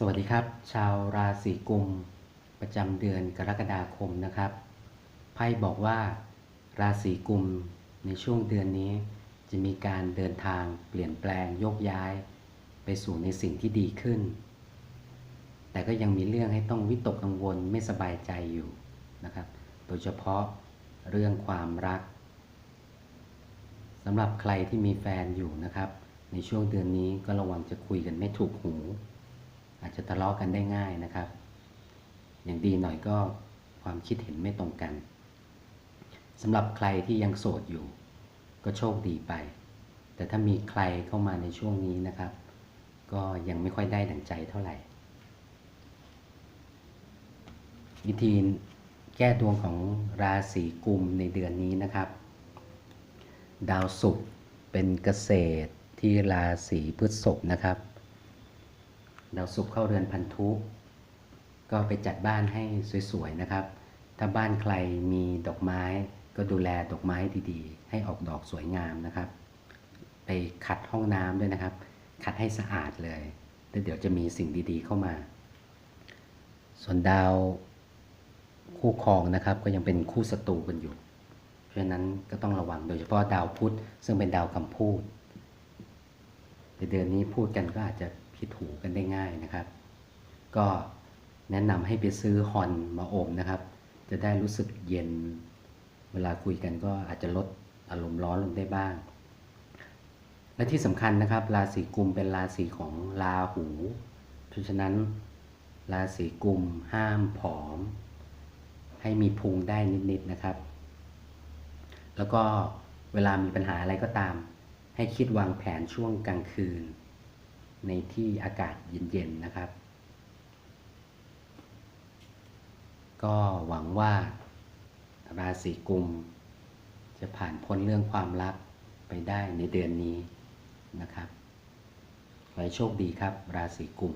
สวัสดีครับ ชาวราศีกุมประจำเดือนกรกฎาคมนะครับไพ่บอกว่าราศีกุมในช่วงเดือนนี้ จะมีการเดินทางเปลี่ยนแปลงโยกย้าย ไปสู่ในสิ่งที่ดีขึ้น แต่ก็ยังมีเรื่องให้ต้องวิตกกังวลไม่สบายใจอยู่นะครับ โดยเฉพาะเรื่องความรักสำหรับใครที่มีแฟนอยู่นะครับ ในช่วงเดือนนี้ก็ระวังจะคุยกันไม่ถูกหู อาจจะทะเลาะกันได้ง่ายนะครับ อย่างดีหน่อยก็ความคิดเห็นไม่ตรงกันสำหรับใครที่ยังโสดอยู่ ก็โชคดีไป แต่ถ้ามีใครเข้ามาในช่วงนี้นะครับ ก็ยังไม่ค่อยได้ดั่งใจเท่าไหร่ วิธีแก้ดวงของราศีกุมในเดือนนี้นะครับ ดาวศุกร์เป็นเกษตรที่ราศีพฤษภนะครับ ดาวศุกร์เข้าเรือนพันธุก็ไปจัดบ้านให้สวยๆนะครับ ถ้าบ้านใครมีดอกไม้ก็ดูแลดอกไม้ดีๆ ให้ออกดอกสวยงามนะครับ ไปขัดห้องน้ำด้วยนะครับ ขัดให้สะอาดเลยแล้วเดี๋ยวจะมีสิ่งดีๆเข้ามา ส่วนดาวคู่ครองนะครับ ก็ยังเป็นคู่ศัตรูกันอยู่ เพราะฉะนั้นก็ต้องระวังโดยเฉพาะดาวพุธซึ่งเป็นดาวคำพูดในเดือนนี้พูดกันก็อาจจะ ผิดหูกันได้ง่ายนะครับ ก็แนะนำให้ไปซื้อฮอนมาอมนะครับ จะได้รู้สึกเย็น เวลาคุยกันก็อาจจะลดอารมณ์ร้อนลงได้บ้าง และที่สำคัญนะครับ ราศีกุมเป็นราศีของราหูเพราะฉะนั้น ราศีกุมห้ามผอม ให้มีพุงได้นิดๆนะครับ แล้วก็เวลามีปัญหาอะไรก็ตาม ให้คิดวางแผนช่วงกลางคืน ในที่อากาศเย็นๆนะครับ ก็หวังว่าราศีกุม จะผ่านพ้นเรื่องความรักไปได้ในเดือนนี้นะครับขอให้โชคดีครับ ราศีกุม